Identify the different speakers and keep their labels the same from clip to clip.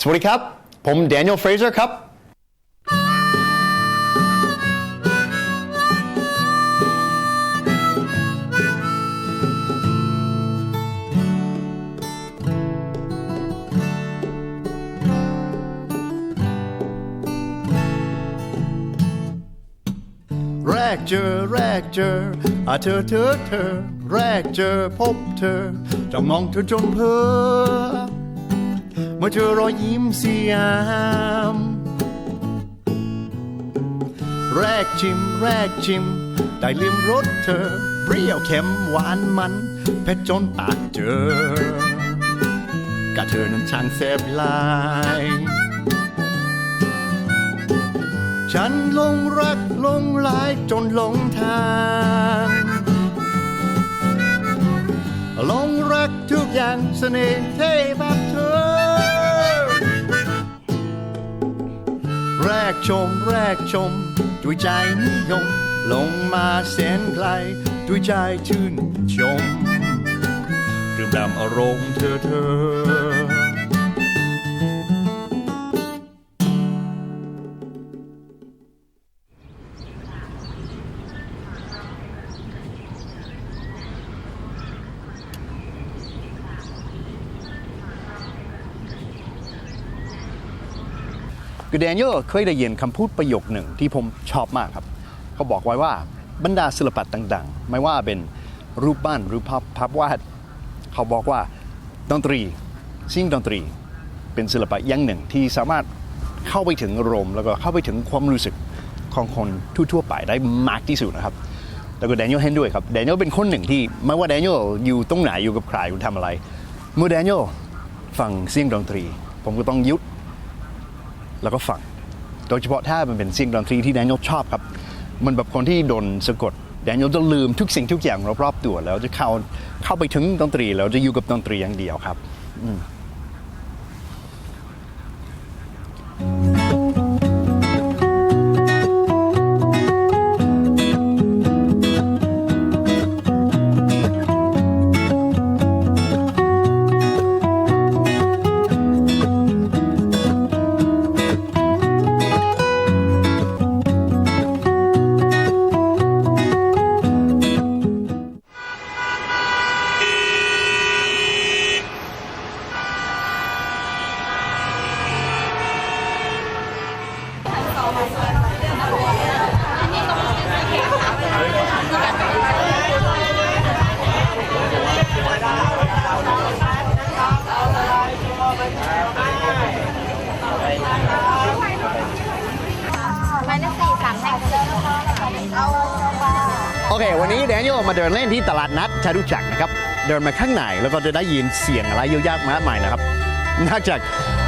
Speaker 1: สวัสดีครับ ผมแดเนียลเฟรเซอร์ครับ แรกเจอแรกเจออาเธอเธอเธอ แรกเจอพบเธอจ้องมองเธอจนเพอ เมื่อเธอรอยยิ้มสยาม แรกชิม แรกชิม ได้ลิมรสเธอ เปรี้ยวเค็มหวานมันเผ็ดจนปากเจอกะเธอนั้นช่างแซ่บลาย ฉันลงรักลงลายจนหลงทางหลงรักทุกอย่างเสน่ห์เท่แบบเธอ แรกชมแรกชม ด้วยใจนิยม ลงมาแสนไกล ด้วยใจชื่นชมดื่มด่ำอารมณ์เธอเธอ คือแดเนียลเคยได้ยินคำพูดประโยคหนึ่งที่ผมชอบมากครับ เขาบอกไว้ว่าบรรดาศิลปะต่างๆ ไม่ว่าเป็นรูปปั้นหรือภาพภาพวาด เขาบอกว่าดนตรีสิ่งดนตรี เป็นศิลปะอย่างหนึ่งที่สามารถเข้าไปถึงอารมณ์แล้วก็เข้าไปถึงความรู้สึกของคนทั่วๆไปได้มากที่สุดนะครับแล้วก็แดเนียลเห็นด้วยครับแดเนียลเป็นคนหนึ่งที่ไม่ว่าแดเนียลอยู่ตรงไหนอยู่กับใครอยู่ทำอะไร เมื่อแดเนียลฟังเสียงดนตรี ผมก็ต้องยุด แล้วก็ฟัง โดยเฉพาะถ้ามันเป็นเสียงดนตรีที่แดเนียลชอบครับ มันแบบคนที่โดนสะกดแดเนียลจะลืมทุกสิ่งทุกอย่างรอบๆตัวแล้วจะเข้าเข้าไปถึงดนตรีแล้วจะอยู่กับดนตรีอย่างเดียวครับ อืม
Speaker 2: เค
Speaker 1: วันนี้แดเนียลมาเดินเล่นที่ตลาดนัดชาดุจักรนะครับ เดินมาข้างในแล้วก็จะได้ยินเสียงอะไรเยอะแยะมากมายนะครับ นอกจาก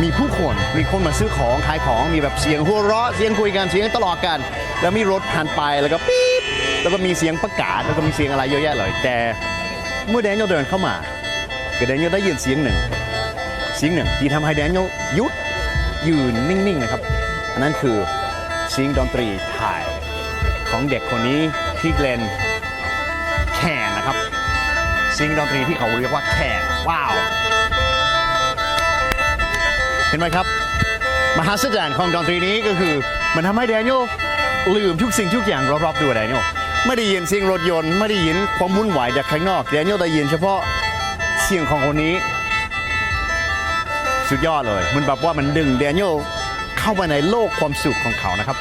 Speaker 1: มีผู้คน มีคนมาซื้อของขายของ มีแบบเสียงหัวเราะ เสียงคุยกัน เสียงตลอดกัน แล้วมีรถผ่านไป แล้วก็ปี๊บ แล้วก็มีเสียงประกาศ แล้วก็มีเสียงอะไรเยอะแยะเลย แต่เมื่อแดเนียลเดินเข้ามาก็แดเนียลได้ยินเสียงหนึ่ง เสียงหนึ่งที่ทำให้แดเนียลหยุดยืนนิ่งๆนะครับ อันนั้นคือเสียงดนตรีไทยของเด็กคนนี้ ที่เลนแคนนะครับเสียงดนตรีที่เขาเรียกว่าแคนว้าว เห็นไหมครับ มหัศจรรย์ของดนตรีนี้ก็คือ มันทำให้แดเนียลลืมทุกสิ่งทุกอย่างรอบๆตัวแดเนียลไม่ได้ยินเสียงรถยนต์ไม่ได้ยินความวุ่นวายจากข้างนอกแดเนียลได้ยินเฉพาะเสียงของคนนี้ สุดยอดเลย มันแบบว่ามันดึงแดเนียลเข้าไปในโลกความสุขของเขานะครับ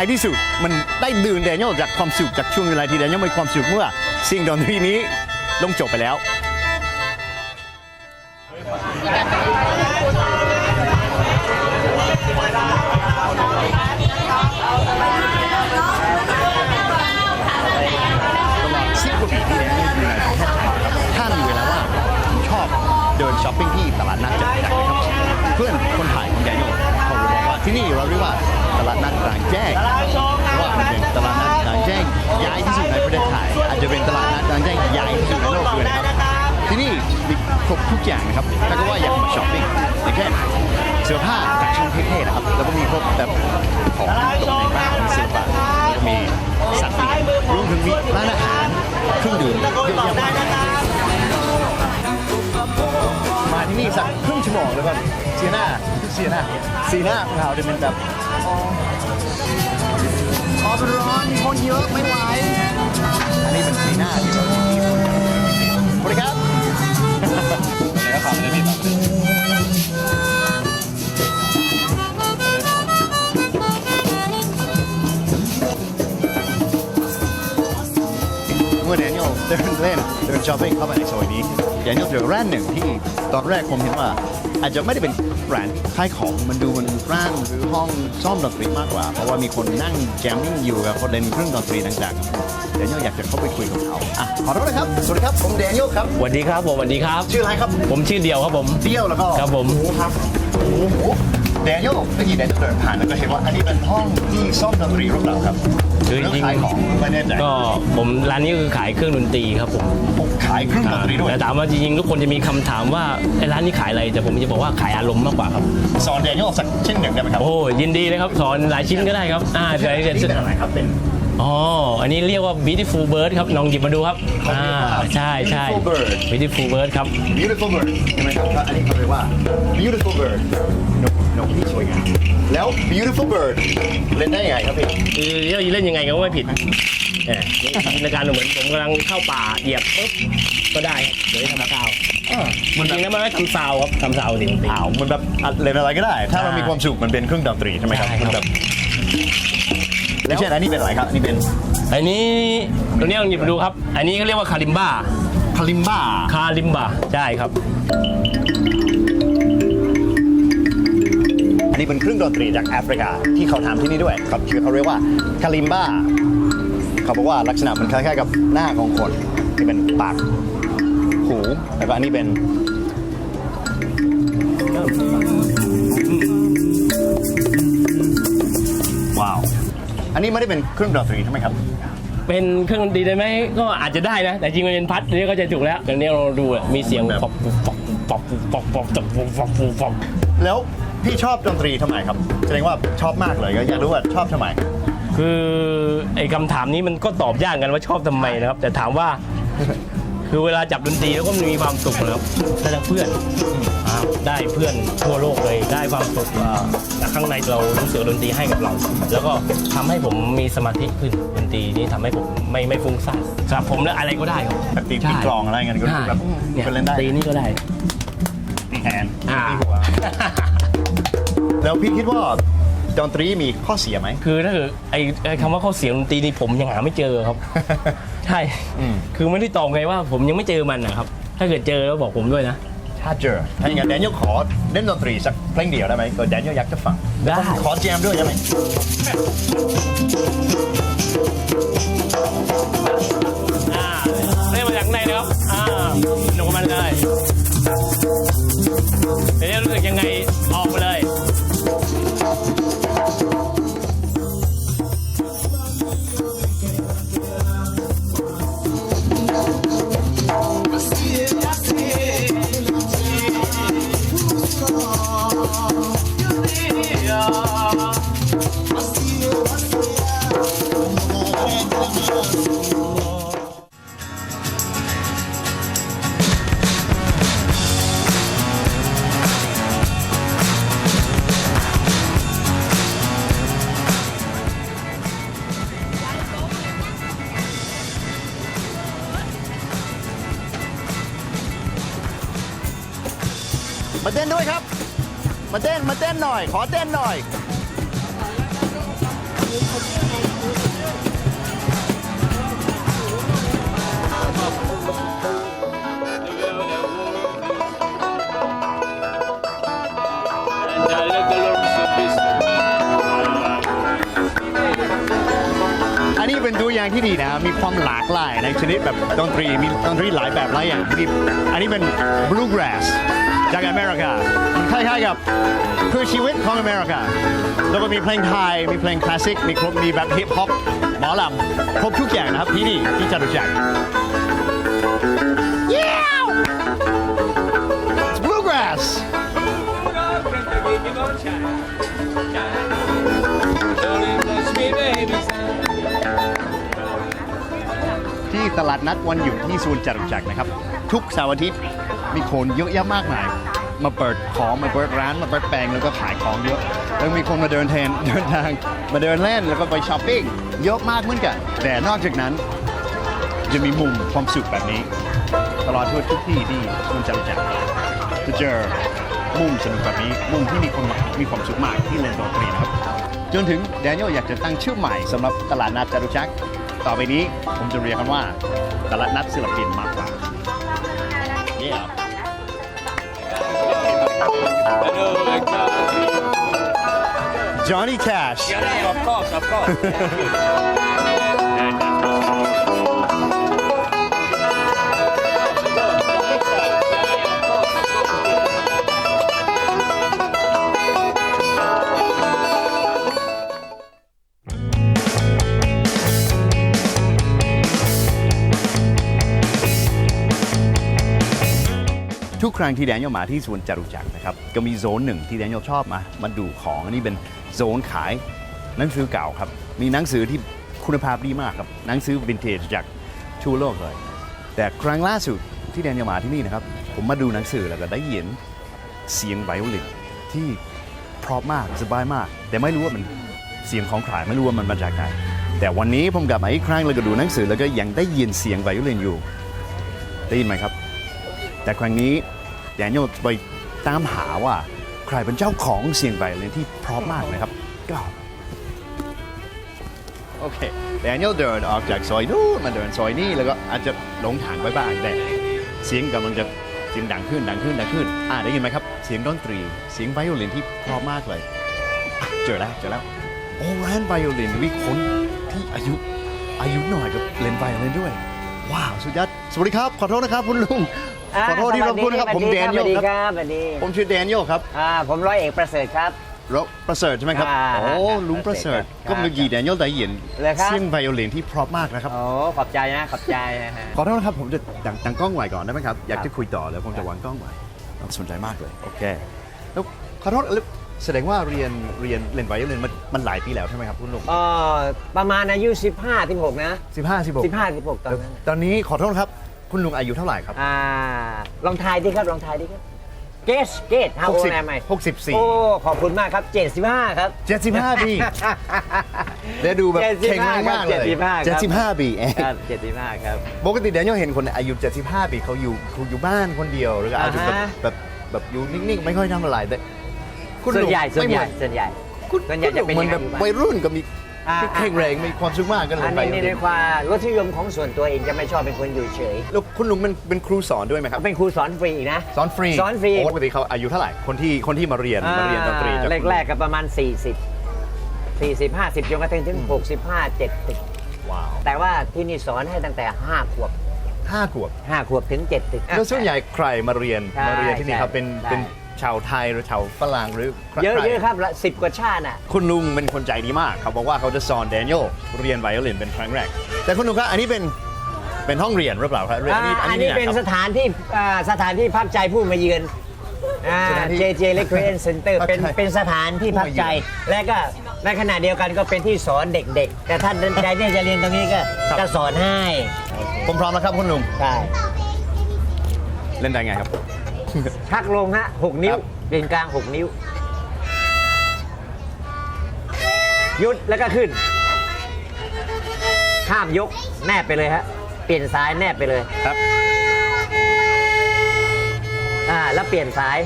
Speaker 1: ในที่สุด มันได้ดึงแดเนียลจากความสุขจากช่วงเวลาที่แดเนียลมีความสุขเมื่อสิ่งดนตรีนี้ลงจบไปแล้ว รบทุกอย่างนะครับถ้าก็ว่าอยากมาช้อปปิ้งอย่างเช่นเสื้อผ้าแฟชั่นเท่ๆนะครับ แล้วก็มีครบแบบของตกแต่งบ้านมีศิลปะมีสัตว์เลี้ยงรวมถึงมีร้านอาหารเครื่องดื่มเยอะแยะมากมายมาที่นี่สักครึ่งชั่วโมงแล้วก็เสียหน้าเสียหน้าสีหน้าของเราจะเป็นแบบอ๋ออ๋อเป็นร้อนมีคนเยอะไม่ไหวอันนี้เป็นสีหน้าที่เรามีคนสวัสดีครั เดินเล่นเดินช้อปปิ้งเข้ามาในซอยนี้เดนิเอลเจอร้านหนึ่งที่ตอนแรกผมเห็นว่า อาจจะไม่ได้เป็นร้านขายของมันดูมันร้านหรือห้องซ่อมดนตรีมากกว่า เพราะว่ามีคนนั่งแจมมิ่งอยู่กับคนเล่นเครื่องดนตรีต่างๆเดนิเอลอยากจะเข้าไปคุยกับเขาอะขอโทษนะครับสวัสดีครับผมเดนิเอลครับ
Speaker 3: สวัสดีครับผมสวัสดีครับ
Speaker 1: ชื่ออะไรครับ
Speaker 3: ผมชื่อเดียวครับผม
Speaker 1: เดียวแล้วก็
Speaker 3: ครับผม
Speaker 1: โอ้ครับโอ้โห เดนิเอลเมื่อกี้เดนิเอลเดินผ่านแล้วก็เห็นว่าอันนี้เป็นห้องที่ซ่อมดนตรีหรือเปล่าครับ
Speaker 3: คือจริงๆ
Speaker 1: แล้วขายของไม่แน่ใจ
Speaker 3: ก็ผมร้านนี้คือขายเครื่องดนตรีครับผม
Speaker 1: ผมขายเครื่องดนตรีด้วย
Speaker 3: แต่ถามว่าจริงๆทุกคนจะมีคำถามว่าไอ้ร้านนี้ขายอะไรแต่ผมจะบอกว่าขายอารมณ์มากกว่าครับ
Speaker 1: สอนเดนิเอลสักเช่นหนึ่งได้ไหมครับ
Speaker 3: โอ้ยินดีเลยครับสอนหลายชิ้นก็ได้ครับอ่าเดี๋ยว
Speaker 1: อัน
Speaker 3: เดี๋ยว
Speaker 1: นี้เป็นอะไรครับเป็น
Speaker 3: อ๋อ อันนี้เรียกว่า beautiful bird ครับลองหยิบมาดูครับ
Speaker 1: เขาเรียกว่า
Speaker 3: อ่า ใช่ใช่
Speaker 1: beautiful bird
Speaker 3: beautiful bird ครับ
Speaker 1: beautiful bird ใช่ไหมครับก็อันนี้เขาเรียกว่า beautiful bird นกนกที่สวยงามแล้ว beautiful bird เล่นได้ยังไงครับพี่
Speaker 3: คือเล่นยังไงก็ไม่ผิดเออในการเหมือนผมกำลังเข้าป่าเหยียบปุ๊บก็ได้ครับเดี๋ยวทำซาวด์
Speaker 1: มัน
Speaker 3: จริงๆแล้วมันไม่ทำซาวด์ครับทำซาวด์เสียงดนตรี
Speaker 1: อ้าวมันแบบอะเล่นอะไรก็ได้ ถ้ามัน
Speaker 3: ใช่
Speaker 1: มีความสุขมันเป็นเครื่องดนตรีใช่ไหมครับ
Speaker 3: ใช่ครับ
Speaker 1: มันแบบ แล้วเช่นอันนี้เป็นอะไรครับอันนี้เป็น
Speaker 3: อันนี้ตัวนี้ลองหยิบมาดูครับ อันนี้เขาเรียกว่าคาลิมบ้า
Speaker 1: คาลิมบ้า
Speaker 3: คาลิมบ้าใช่ครับ
Speaker 1: อันนี้เป็นเครื่องดนตรีจากแอฟริกาที่เขาทำที่นี่ด้วยครับชื่อเขาเรียกว่าคาลิมบ้าเขาบอกว่าลักษณะมันคล้ายๆกับหน้าของคนที่เป็นปากหูแล้วก็อันนี้เป็น นนี้ไม่ได้เป็นเครื่องดนตรีใช่ไหมครับ
Speaker 3: เป็นเครื่องดนตรีได้ไหมก็อาจจะได้นะ แต่จริงมันเป็นพัดนี่ก็จะถูกแล้วอย่างนี้เราดูอะมีเสียง
Speaker 1: แบบ
Speaker 3: ปอกฟอกปอกปอกปอกปอกปอกปอกปอกปอก
Speaker 1: แล้วพี่ชอบดนตรีทำไมครับ แสดงว่าชอบมากเลยก็อยากรู้ว่าชอบทำไม
Speaker 3: คือไอ้คำถามนี้มันก็ตอบยากกันว่าชอบทำไมนะครับ แต่ถามว่า คือเวลาจับดนตรีแล้วก็มีความสุขนะครับได้ทั้งเพื่อนอ่าได้เพื่อนทั่วโลกเลย ได้ความสุขอ่าจากข้างในเรารู้สึกว่าดนตรีให้กับเรา แล้วก็ทำให้ผมมีสมาธิขึ้นดนตรีนี่ทำให้ผมไม่ไม่ฟุ้งซ่านสำหรับผมแล้วอะไรก็ได้ครับ
Speaker 1: แบบตี
Speaker 3: ใช่
Speaker 1: ตีกลองอะไรเงี้ยก็
Speaker 3: ใช่
Speaker 1: แบบ
Speaker 3: เนี่ย
Speaker 1: ก็เล่นได้
Speaker 3: ตีนี่ก็ได้
Speaker 1: ตีแฮนด์
Speaker 3: อ่า
Speaker 1: ตีหัวแล้วพี่คิดว่าดนตรีมีข้อเสียไหม
Speaker 3: คือถ้าเกิดไอ้ไอ้คำว่าเขาเสียงดนตรีนี่ผมยังหาไม่เจอครับ ใช่
Speaker 1: อืม
Speaker 3: คือไม่ได้ตอบไงว่าผมยังไม่เจอมันนะครับ ถ้าเกิดเจอแล้วบอกผมด้วยนะ
Speaker 1: ถ้าเจอถ้าอย่างนั้นแดเนียลขอเล่นดนตรีสักเพลงเดียวได้ไหมก็แดเนียลอยากจะฟัง
Speaker 3: ได้
Speaker 1: ขอแจมด้วยได้ไหม
Speaker 3: อ่าเล่นมาจากข้างในนะครับอ่า มาเต้
Speaker 1: นด้วยครับ มาเต้นมาเต้นหน่อย ขอเต้นหน่อย อันนี้เป็นตัวอย่างที่ดีนะ มีความหลากหลายในชนิดแบบดนตรี มีดนตรีหลายแบบหลายอย่างมีอันนี้เป็น bluegrass จากอเมริกามันคล้ายๆกับคือชีวิตของอเมริกาแล้วก็มีเพลงไทย มีเพลงคลาสสิก มีครบมีแบบฮิปฮอปหมอลำครบทุกอย่างนะครับที่นี่ที่จตุจักรที่ตลาดนัดวันหยุดที่ซูนจตุจักรนะครับ ทุกเสาร์อาทิตย์ มีคนเยอะแยะมากมาย มาเปิดของมาเปิดร้านมาเปิดแปลงแล้วก็ขายของเยอะ แล้วมีคนมาเดินแทนเดินทางมาเดินเล่นแล้วก็ไปช้อปปิ้งเยอะมากเหมือนกัน แต่นอกจากนั้นจะมีมุมความสุขแบบนี้ ตลอดทั่วทุกที่ที่สวนจตุจักจะเจอมุมสนุกแบบนี้มุมที่มีคนมีความสุขมากที่เล่นดนตรีนะครับจนถึงแดเนียลอยากจะตั้งชื่อใหม่สำหรับตลาดนัดจตุจักรต่อไปนี้ผมจะเรียกกันว่าตลาดนัดศิลปินมากกว่า Yeah. Johnny Cash
Speaker 4: yeah, of course, of course.
Speaker 1: ทุกครั้งที่แดเนียลมาที่สวนจตุจักรนะครับก็มีโซนหนึ่งที่แดเนียลชอบมามาดูของอันนี้เป็นโซนขายหนังสือเก่าครับ มีหนังสือที่คุณภาพดีมากครับหนังสือวินเทจจากทั่วโลกเลย แต่ครั้งล่าสุดที่แดเนียลมาที่นี่นะครับ ผมมาดูหนังสือแล้วก็ได้ยินเสียงไวโอลินที่พราะมากสบายมาก แต่ไม่รู้ว่ามันเสียงของใครไม่รู้ว่ามันมาจากไหนแต่วันนี้ผมกลับมาอีกครั้งแล้วก็ดูหนังสือแล้วก็ยังได้ยินเสียงไวโอลินอยู่ได้ยินไหมครับ แต่ครั้งนี้ แดเนียลไปตามหาว่าใครเป็นเจ้าของเสียงไวโอลินที่เพราะมากนะครับก็โอเคแดเนียลเดินออกจากซอยนู้นมาเดินซอยนี้แล้วก็อาจจะหลงทางไปบ้างแต่เสียงกำลังจะเสียงดังขึ้นดังขึ้นดังขึ้นอ่าได้ยินไหมครับ เสียงดนตรี เสียงไวโอลินที่เพราะมากเลยอะเจอแล้วเจอแล้วโอ้ร้านไวโอลินมีคนที่อายุอายุหน่อยกับเล่นไวโอลินด้วย ว้าว สุดยอดสวัสดีครับ ขอโทษนะครับคุณลุงา ขอโทษที่รบกวนนะครับผมแดเนียล
Speaker 5: สวัสดี
Speaker 1: ครับ
Speaker 5: ครับ สวัสดี
Speaker 1: ผมชื่อแดเนียลครับ
Speaker 5: อ่าผมร้อยเอกประเสริฐครับ
Speaker 1: รประเสริฐใช่ไหมครับ
Speaker 5: อ่า
Speaker 1: โอ้
Speaker 5: ครับ
Speaker 1: ลุงประเสริฐ
Speaker 5: ครับ
Speaker 1: ก็เมื่อกี้แดเนียลได้ยิน
Speaker 5: เลยครับ
Speaker 1: เสียงไวโอลินที่เพราะมากนะครับ
Speaker 5: โอ้ขอบใจนะขอบใจนะฮะ
Speaker 1: ขอโทษนะครับผมจะดังดังกล้องไหวก่อนได้ไหมครับ อยาก
Speaker 5: ครับ
Speaker 1: จะคุยต่อแล้วผมจะวางกล้องไหวสนใจมากเลย โอเค แล้วขอโทษแล้วแสดงว่าเรียนเรียนเล่นไวโอลินมันมันหลายปีแล้วใช่ไหมครับคุณลุง
Speaker 5: เอ่อประมาณอายุ 15 16 นะ
Speaker 1: สิบห้าสิบหก
Speaker 5: 15 16 ตอนนั้น
Speaker 1: ตอนนี้ขอโทษครับ คุณลุงอายุเท่าไหร่ครับ
Speaker 5: อ่า ลองทายดิครับ ลองทายดิครับ เกสเกส how old am I
Speaker 1: หกสิบสี่
Speaker 5: โอ้ ขอบคุณมากครับ 75 ครับ
Speaker 1: เจ็ดสิบห้าปีได้ดูแบบ
Speaker 5: 75
Speaker 1: แข็งแรงมากเลย
Speaker 5: 75ครับ
Speaker 1: เจ็ดสิบห้าปีเอง
Speaker 5: ครับ75 ครับ
Speaker 1: ปกติแดเนียลเห็นคนอายุ 75 ปีเขาอยู่เขาอยู่บ้านคนเดียวหรืออาจจะแบบ
Speaker 5: อ่าฮะ
Speaker 1: แบบแบบอยู่นิ่งๆ ไม่ค่อยทำอะไรแต่คุณ
Speaker 5: ส่วนใหญ่
Speaker 1: ลุง
Speaker 5: ส่วนใหญ่
Speaker 1: ไม่เมือ
Speaker 5: ส่วนใหญ่
Speaker 1: คุณ
Speaker 5: ส่วนใหญ่จะเป็น
Speaker 1: เหมือน
Speaker 5: อย่างนั้
Speaker 1: แบบ
Speaker 5: นอยู่บ้าน
Speaker 1: วัยรุ่นก็มี
Speaker 5: อ่า
Speaker 1: แข็งแรงมีความสุขมากกันเล
Speaker 5: อั
Speaker 1: ย
Speaker 5: น
Speaker 1: ไป
Speaker 5: นี้ในความรสนิยมของส่วนตัวเองจะไม่ชอบเป็นคนอยู่เฉย
Speaker 1: แล้วคุณลุงเป็นเป็นครูสอนด้วยไหมครับ
Speaker 5: เป็นครูสอนฟรีอีกนะ
Speaker 1: สอนฟรี
Speaker 5: สอนฟรี
Speaker 1: โปกติเขาอายุเท่าไหร่คนที่คนที่มาเรียนมาเรียนดนตรี
Speaker 5: อ่า
Speaker 1: จากคุณลุง
Speaker 5: แรกๆก็ประมาณ 40 40 50จนกระทั่งถึง 65 70
Speaker 1: ว้าว
Speaker 5: แต่ว่าที่นี่สอนให้ตั้งแต่ 5 ขวบ
Speaker 1: ห้าขวบ
Speaker 5: 5 ขวบถึง 70
Speaker 1: แล้วส่วนใหญ่ใครมาเรียน
Speaker 5: ใช่
Speaker 1: มาเรียนที่นี่ครับ
Speaker 5: ใช่
Speaker 1: เป็น
Speaker 5: ใช่
Speaker 1: เป็น ชาวไทยหรือชาวฝรั่งหรือใคร
Speaker 5: เยอะ
Speaker 1: ใคร
Speaker 5: เยอะครับละ10กว่าชาติอะ
Speaker 1: คุณลุงเป็นคนใจดีมาก เขาบอกว่าเขาจะสอนแดเนียลเรียนไวโอลินเป็นครั้งแรก แต่คุณลุงครับอันนี้เป็นเป็นห้องเรียนหรือเปล่าครับเรียน
Speaker 5: อ่าอันนี้
Speaker 1: ที่ไห
Speaker 5: เป็น
Speaker 1: ครับ
Speaker 5: สถานที่อ่าสถานที่พักใจผู้มาเยือนอ่า
Speaker 1: สถานที่
Speaker 5: JJ Recreation Center เป็น
Speaker 1: พักใจ
Speaker 5: เป็นสถานที่พักใจ และก็ในขณะเดียวกันก็เป็นที่สอนเด็กๆ แต่ท่านใจเนี่ยจะเรียนตรงนี้ก็จะสอนให้
Speaker 1: ผมพร้อมแล้วครับคุณลุง
Speaker 5: ใช่
Speaker 1: เล่นได้ไงครับ
Speaker 5: พักลงฮะหกนิ้ว
Speaker 1: ครับ
Speaker 5: เรียนกลาง6นิ้วหยุดแล้วก็ขึ้นข้ามยกแนบไปเลยฮะเปลี่ยนซ้ายแนบไปเลย
Speaker 1: ครับ
Speaker 5: อ่าแล้วเปลี่ยนซ้าย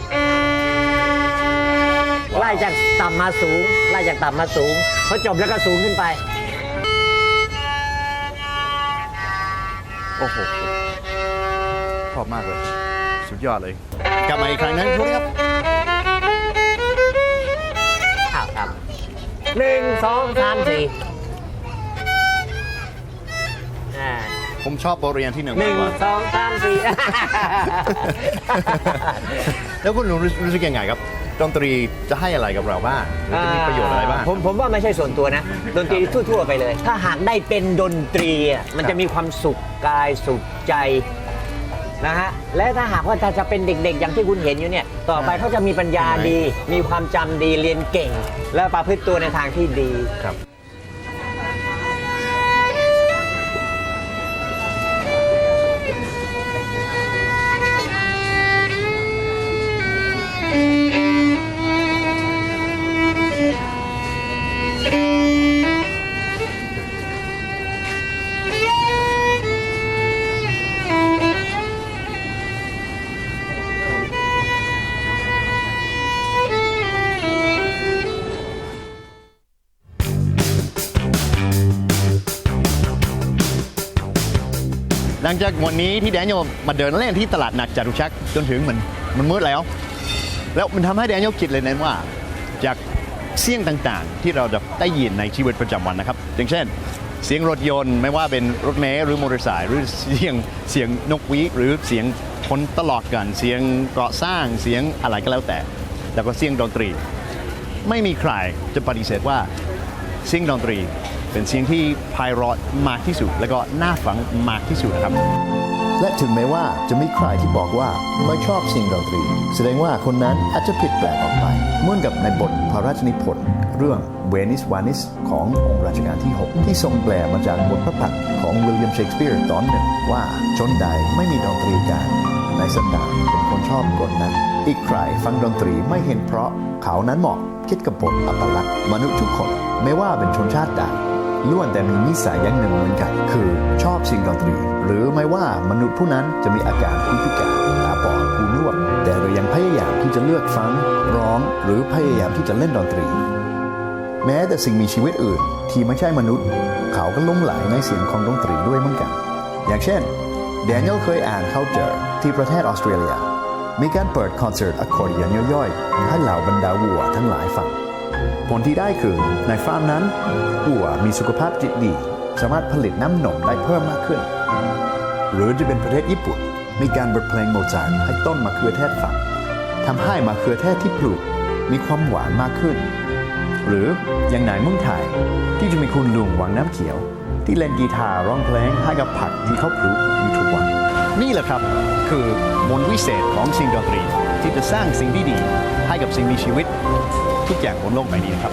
Speaker 5: ไล่จากต่ำมาสูง ไล่จากต่ำมาสูงพอจบแล้วก็สูงขึ้นไป
Speaker 1: โอ้โหชอบมากเลย สุดยอดเลย กลับมาอีกครั้งนั้นทุกครับ
Speaker 5: อ้าวครับหนึ่งสองสามสี่อ่า
Speaker 1: ผมชอบบทเรียนที่หนึ่ง
Speaker 5: หนึ่ง
Speaker 1: มากกว่า
Speaker 5: สองสามสี่
Speaker 1: แล้วคุณลุงรู้รู้สึกยังไงครับ ดนตรีจะให้อะไรกับเราบ้างหรือจะมีประโยชน์อะไรบ้าง
Speaker 5: ผมผมว่าไม่ใช่ส่วนตัวนะ ดนตรีทั่ว ๆ ไปเลย ถ้าหากได้เป็นดนตรีอะมันจะมีความสุขกายสุขใจ นะฮะและถ้าหากว่าจะจะเป็นเด็กๆ อย่างที่คุณเห็นอยู่เนี่ย ต่อไปเขาจะมีปัญญาดี มีความจำดีเรียนเก่ง และประพฤติตัวในทางที่ดี
Speaker 1: ครับ งจากวันนี้ที่แดเนียลมาเดินเล่นที่ตลาดหนักจตุจักรจนถึงมันมันมืดแล้ว แล้วมันทำให้แดเนียลคิดเลยนะว่า จากเสียงต่างๆ ที่เราจะได้ยินในชีวิตประจำวันนะครับ อย่างเช่น เสียงรถยนต์ไม่ว่าเป็นรถเมล์หรือมอเตอร์ไซค์หรือเสียงเสียงนกหวีหรือเสียงคนตลอดกันเสียงก่อสร้างเสียงอะไรก็แล้วแต่ แล้วก็เสียงดนตรี ไม่มีใครจะปฏิเสธว่า เสียงดนตรี เป็นเสียงที่ไพเราะมากที่สุด และก็น่าฟังมากที่สุดนะครับ
Speaker 6: และถึงแม้ว่าจะมีใครที่บอกว่าไม่ชอบเสียงดนตรี แสดงว่าคนนั้นอาจจะผิดแปลกออกไปเหมือนกับในบทพระราชนิพนธ์เรื่องเวนิสวานิสขององค์รัชกาลที่ 6 ที่ทรงแปลมาจากบทพระพักของวิลเลียมเชกสเปียร์ตอนหนึ่งว่าชนใดไม่มีดนตรีการในสันดานเป็นคนชอบกฎนั้น อีกใครฟังดนตรีไม่เห็นเพราะเขานั้นเหมาะคิดกับบทอัปลักษณ์มนุษย์ทุกคน ไม่ว่าเป็นชนชาติใดล้วนแต่มีนิสัยอย่างหนึ่งเหมือนกัน คือชอบสิ่งดนตรี หรือไม่ว่ามนุษย์ผู้นั้นจะมีอาการหูพิการตาบอดหูหนวกแต่เรายังพยายามที่จะเลือกฟัง ร้องหรือพยายามที่จะเล่นดนตรี แม้แต่สิ่งมีชีวิตอื่นที่ไม่ใช่มนุษย์ เขาก็ลุ่มไหลในเสียงของดนตรีด้วยเหมือนกัน อย่างเช่นแดเนียลเคยอ่านเขาเจอที่ประเทศออสเตรเลีย มีการเปิดคอนเสิร์ตอะคอร์ดิเอนย่อยๆให้เหล่าบรรดาวัวทั้งหลายฟัง ผลที่ได้คือในฟาร์มนั้นวัวมีสุขภาพจิตดี สามารถผลิตน้ำนมได้เพิ่มมากขึ้น หรือจะเป็นประเทศญี่ปุ่น มีการบทเพลงโมซาร์ให้ต้นมะเขือเทศฟังทำให้มะเขือเทศที่ปลูกมีความหวานมากขึ้น หรืออย่างไหนเมืองไทยที่จะมีคุณลุงวังน้ำเขียว ที่เล่นกีตาร์ร้องเพลงให้กับผักที่เขาปลูกอยู่ทุกวัน
Speaker 1: นี่แหละครับคือมนต์วิเศษของสิ่งดนตรีที่จะสร้างสิ่งที่ดีให้กับสิ่งมีชีวิต ทุกอย่างบนโลกใบนี้นะครับ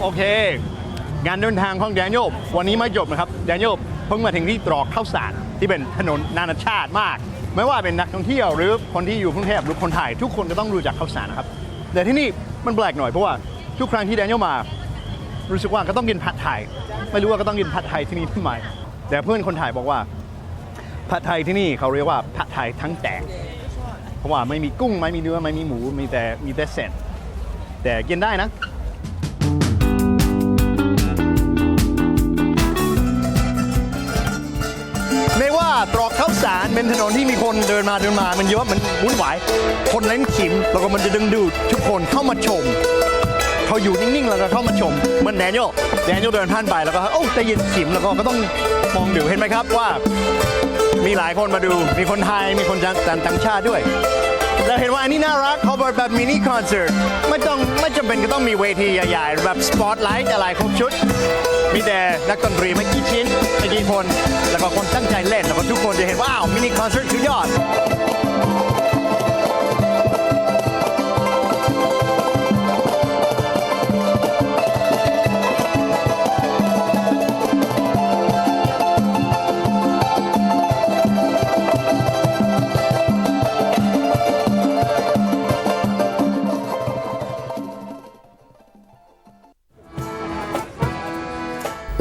Speaker 1: โอเค งานเดินทางของแดนียลวันนี้ไม่จบนะครับแดนียลเพิ่งมาถึงที่ตรอกข้าวสารที่เป็นถนนนานาชาติมาก ไม่ว่าเป็นนักท่องเที่ยวหรือคนที่อยู่กรุงเทพหรือคนไทยทุกคนก็ต้องรู้จักข้าวสารนะครับ แต่ที่นี่มันแปลกหน่อยเพราะว่าทุกครั้งที่แดเนียลมารู้สึกว่าก็ต้องกินผัดไทย ไม่รู้ว่าก็ต้องกินผัดไทยที่นี่ทำไมแต่เพื่อนคนไทยบอกว่าผัดไทยที่นี่เขาเรียกว่าผัดไทยทั้งแตกเพราะว่าไม่มีกุ้งไม่มีเนื้อไม่มีหมูมีแต่มีแต่เส้นแต่กินได้นะ ตรอกข้าวสารเป็นถนนที่มีคนเดินมาเดินมา มันเยอะมันวุ่นวาย คนเล่นขิม แล้วก็มันจะดึงดูดทุกคนเข้ามาชม เขาอยู่นิ่งๆแล้วก็เข้ามาชมเหมือนแดเนียลแดเนียลเดินผ่านไปแล้วก็โอ้ได้ยินขิมแล้วก็ก็ต้องมองดูเห็นไหมครับว่า มีหลายคนมาดู มีคนไทยมีคนต่างต่างชาติด้วย เราเห็นว่าอันนี้น่ารักเขาบอกแบบมินิคอนเสิร์ตไม่ต้องไม่จำเป็นก็ต้องมีเวทีใหญ่ๆ แบบสปอตไลท์อะไรครบชุด มีแต่นักดนตรีไม่กี่ชิ้นไม่กี่คน แล้วก็คนตั้งใจเล่นแล้วก็ทุกคนจะเห็นว่าอ้าวมินิคอนเสิร์ตคือยอด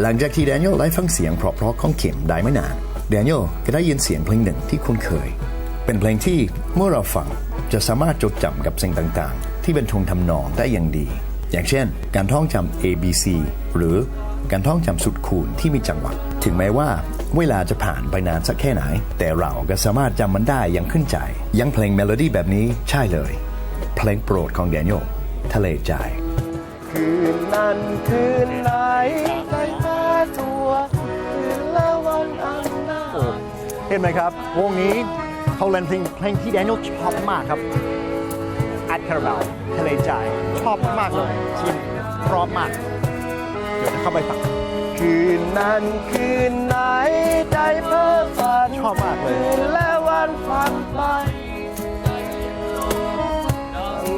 Speaker 6: หลังจากที่แดเนียลได้ฟังเสียงเพราะๆของเข็มได้ไม่นานแดเนียลก็ได้ยินเสียงเพลงหนึ่งที่คุ้นเคย เป็นเพลงที่เมื่อเราฟังจะสามารถจดจำกับสิ่งต่างๆ ที่เป็นทงทำนองได้อย่างดี อย่างเช่น การท่องจำ A B C หรือการท่องจำสุดคูณที่มีจังหวะถึงแม้ว่าเวลาจะผ่านไปนานสักแค่ไหน แต่เราก็สามารถจำมันได้อย่างขึ้นใจ ยังเพลงเมโลดี้แบบนี้ใช่เลย เพลงโปรดของแดเนียลทะเลใจ
Speaker 7: คืนนั้นคืนไหนใครมาทัวคืนละวันอันน่า
Speaker 1: เห็นไหมครับ วงนี้เขาเล่นเพลงเพลงที่แดเนียลชอบมากครับอัดคาราบาลทะเลใจชอบมากเลยเสียงเพร้อมมาก เดี๋ยวจะเข้าไปฟัง
Speaker 7: คืนนั้นคืนไหนได้เพ้อฝัน
Speaker 1: ชอบมากเลย
Speaker 7: คืนและวันฝันไป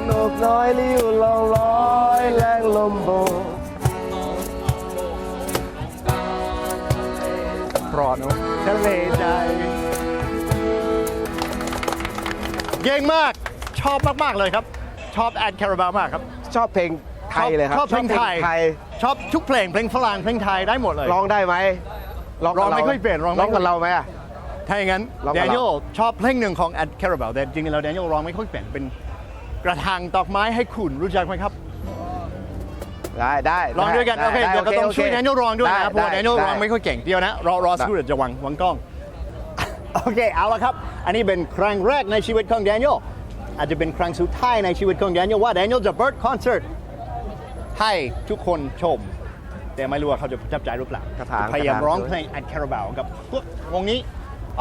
Speaker 7: นกน้อยลิ้วลองลอย มโบก
Speaker 1: เพราะเนอะทะเลใจเก่งมาก ชอบมาก ๆ เลยครับ ชอบแอดคาราบาวมากครับ
Speaker 7: ชอบเพลงไทยเลยครับ
Speaker 1: ชอบเพลงไทย
Speaker 7: ไทย
Speaker 1: ชอบทุกเพลง เพลงฝรั่ง เพลงไทยได้หมดเลย
Speaker 7: ร้องได้ไหมกับ
Speaker 1: ร้องไม่
Speaker 7: รา
Speaker 1: ค่อยเป็นร้องไม่
Speaker 7: ร้องกับเราไหมอะ
Speaker 1: ถ้าอย่างนั้น
Speaker 7: ร้อง
Speaker 1: แด
Speaker 7: กับเรา
Speaker 1: เนียลชอบเพลงหนึ่งของแอดคาราบาวแต่จริงๆแล้วแดเนียลร้องไม่ค่อยเป็นเป็นกระถางดอกไม้ให้คุณรู้จักไหมครับ
Speaker 7: ได้ได้
Speaker 1: ลองด้วยกันโอเคเดี๋ยวก็ต้องช่วยแดเนียลร้องด้วยนะเพราะว่าแดเนียลร้องไม่ค่อยเก่งเดียวนะรอรอสักครู่เดี๋ยวจะวางวางกล้องโอเคเอาละครับ อันนี้เป็นครั้งแรกในชีวิตของแดเนียลอาจจะเป็นครั้งสุดท้ายในชีวิตของแดเนียลว่าแดเนียลจะเปิดคอนเสิร์ตให้ทุกคนชม แต่ไม่รู้ว่าเขาจะประทับใจหรือเปล่าก
Speaker 7: ระถาง
Speaker 1: พยายาม
Speaker 7: กระถาง
Speaker 1: ร้องเพลงแอดคาราบาวกับพวกวงนี้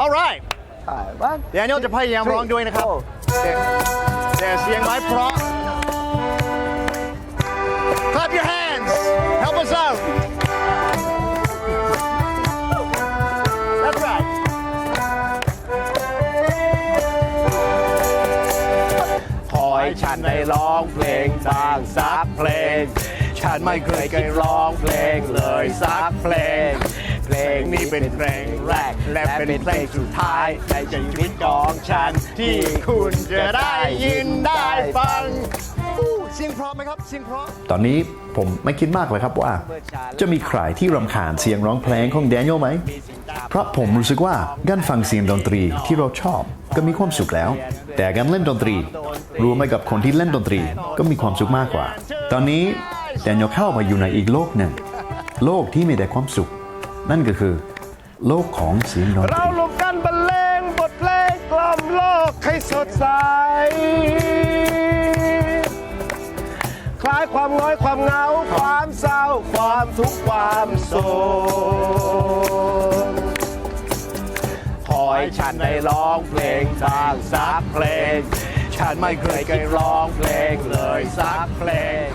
Speaker 1: alright
Speaker 7: ได้บ้าง
Speaker 1: แดเนียลจะพยายามร้องด้วยนะครับ
Speaker 7: โอ้
Speaker 1: แต่แต่เสียงไม่เพราะ Clap your hands help us out That's right
Speaker 7: ขอให้ฉันได้ร้องเพลงบางสักเพลง ฉันไม่เคยได้ร้องเพลงเลยสักเพลง เพลงนี้เป็นเพลงแรก และเป็นเพลงสุดท้ายในชีวิตของฉันที่คุณจะได้ยินได้ฟัง
Speaker 1: อู้เสียงเพราะไหมครับเสียงเพราะ
Speaker 6: ตอนนี้ผมไม่คิดมากเลยครับว่า จะมีใครที่รำคาญเสียงร้องเพลงของแดเนียลไหม เพราะผมรู้สึกว่าการฟังเสียงดนตรีที่เราชอบก็มีความสุขแล้ว แต่การเล่นดนตรีรวมไปกับคนที่เล่นดนตรีก็มีความสุขมากกว่า ตอนนี้แดเนียลเข้ามาอยู่ในอีกโลกหนึ่ง โลกที่มีแต่ความสุข นั่นก็คือ โลกของเสียงดนต
Speaker 7: เรา
Speaker 6: รี
Speaker 7: ลงกันบรรเลงบทเพลงกล่อมโลกให้สดใส คลายความน้อยความเหงา ความเศร้า ความทุกข์ความโศกขอให้ฉันได้ร้องเพลงบางสักเพลง ฉันไม่เคยได้ร้องเพลงเลยสักเพลง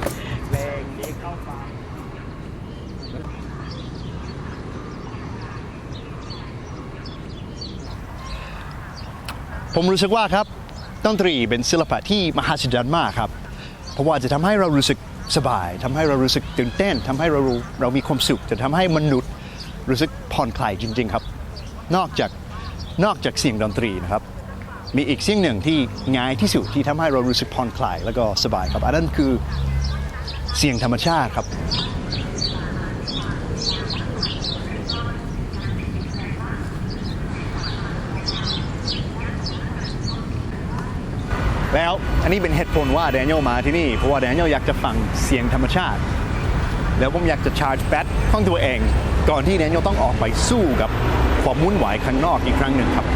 Speaker 7: เพลงนี้เข้าฟัง
Speaker 1: ผมรู้สึกว่าครับดนตรีเป็นศิลปะที่มหัศจรรย์มากครับ เพราะว่าจะทำให้เรารู้สึกสบายทำให้เรารู้สึกตื่นเต้นทำให้เรารู้เรามีความสุข จะทำให้มนุษย์รู้สึกผ่อนคลายจริง ๆครับ นอกจากนอกจากเสียงดนตรีนะครับ มีอีกเสียงหนึ่งที่ง่ายที่สุดที่ทำให้เรารู้สึกผ่อนคลายแล้วก็สบายครับ อันนั้นคือเสียงธรรมชาติครับ แล้วอั นนี้เป็นเหตุผลว่าแดเนียลมาที่นี่ เพราะว่าแดเนียลอยากจะฟังเสียงธรรมชาติ แล้วผมอยากจะชาร์จแบตของตัวเอง ก่อนที่แดเนียลต้องออกไปสู้กับความวุ่นวายข้างนอกอีกครั้งหนึ่งครับ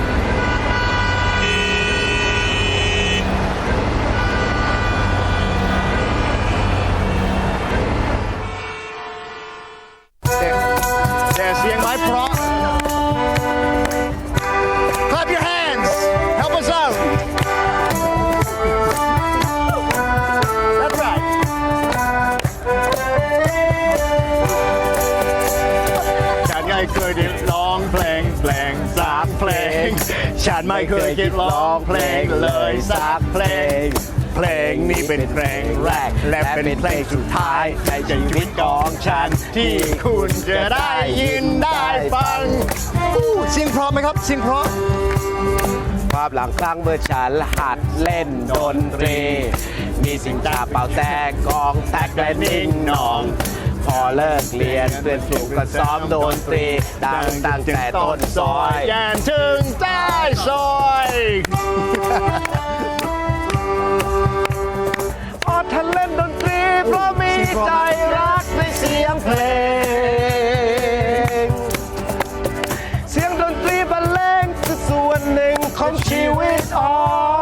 Speaker 1: ฉันไม่เคยได้ร้องเพลงเลยสักเพลง เพลงนี้เป็นเพลงแรก และเป็นเพลงสุดท้ายในชีวิตของฉัน ที่คุณจะได้ยินได้ฟังอู้เสียงเพราะไหมครับเสียงเพราะ
Speaker 7: ภาพหลังครั้งเมื่อฉันหัดเล่นดนตรี มีสิ่งตาเป่าแต่กลองแตกและนิ่งหนอง พอเลิกเรียนเพื่อนฝูงก็ซ้อมโดนตรีดังตั้งแต่ต้นซอย
Speaker 1: ยันถึงใต้ซอย
Speaker 7: พอท่านเล่นดนตรีเพราะมีใจรักในเสียงเพลง เสียงดนตรีบรรเลงคือส่วนหนึ่งของชีวิตออ